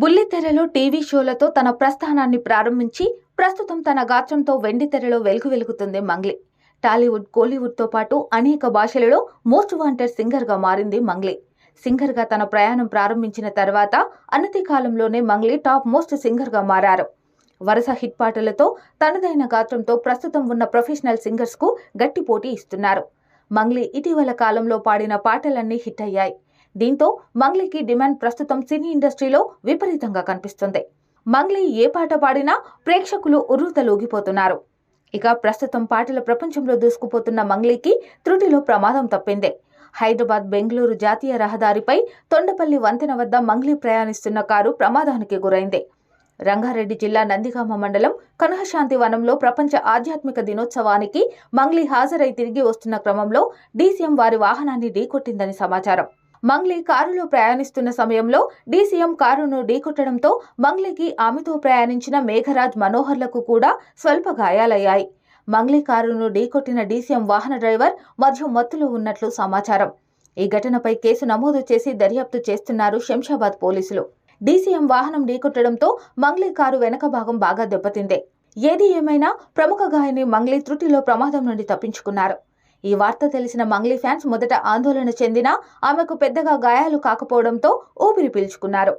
బుల్లితెరలో TV షోలతో తన ప్రస్థానాన్ని ప్రారంభించి ప్రస్తుతం తన గాత్రంతో వెండితెరలో వెలుగు వెలుగుతుంది మంగ్లీ. టాలీవుడ్ కోలీవుడ్తో పాటు అనేక భాషలలో మోస్ట్ వాంటెడ్ సింగర్గా మారింది మంగ్లీ. సింగర్గా తన ప్రయాణం ప్రారంభించిన తర్వాత అనతి కాలంలోనే మంగ్లీ టాప్ మోస్ట్ సింగర్గా మారారు. వరుస హిట్ పాటలతో తనదైన గాత్రంతో ప్రస్తుతం ఉన్న ప్రొఫెషనల్ సింగర్స్కు గట్టి పోటీ ఇస్తున్నారు. మంగ్లీ ఇటీవల కాలంలో పాడిన పాటలన్నీ హిట్ అయ్యాయి. దీంతో మంగ్లీకి డిమాండ్ ప్రస్తుతం సినీ ఇండస్ట్రీలో విపరీతంగా కనిపిస్తుంది. మంగ్లీ ఏ పాట పాడినా ప్రేక్షకులు ఉర్రూతలూగిపోతున్నారు. ఇక ప్రస్తుతం పాటల ప్రపంచంలో దూసుకుపోతున్న మంగ్లీకి త్రుటిలో ప్రమాదం తప్పింది. హైదరాబాద్ బెంగళూరు జాతీయ రహదారిపై తొండపల్లి వంతెన వద్ద మంగ్లీ ప్రయాణిస్తున్న కారు ప్రమాదానికి గురైంది. రంగారెడ్డి జిల్లా నందిగామ మండలం కనహశాంతి వనంలో ప్రపంచ ఆధ్యాత్మిక దినోత్సవానికి మంగ్లీ హాజరై తిరిగి వస్తున్న క్రమంలో డీసీఎం వారి వాహనాన్ని ఢీకొట్టిందని సమాచారం. మంగ్లీ కారులో ప్రయాణిస్తున్న సమయంలో డీసీఎం కారును ఢీకొట్టడంతో మంగ్లీకి ఆమెతో ప్రయాణించిన మేఘరాజ్ మనోహర్లకు కూడా స్వల్ప గాయాలయ్యాయి. మంగ్లీ కారును ఢీకొట్టిన డీసీఎం వాహన డ్రైవర్ మధ్య మత్తులో ఉన్నట్లు సమాచారం. ఈ ఘటనపై కేసు నమోదు చేసి దర్యాప్తు చేస్తున్నారు శంషాబాద్ పోలీసులు. డీసీఎం వాహనం ఢీకొట్టడంతో మంగ్లీ కారు వెనక భాగం బాగా దెబ్బతిందే. ఏది ఏమైనా ప్రముఖ గాయని మంగ్లీ త్రుటిలో ప్రమాదం నుండి తప్పించుకున్నారు. ఈ వార్త తెలిసిన మంగ్లీ ఫ్యాన్స్ మొదట ఆందోళన చెందినా ఆమెకు పెద్దగా గాయాలు కాకపోవడంతో ఊపిరి పీల్చుకున్నారు.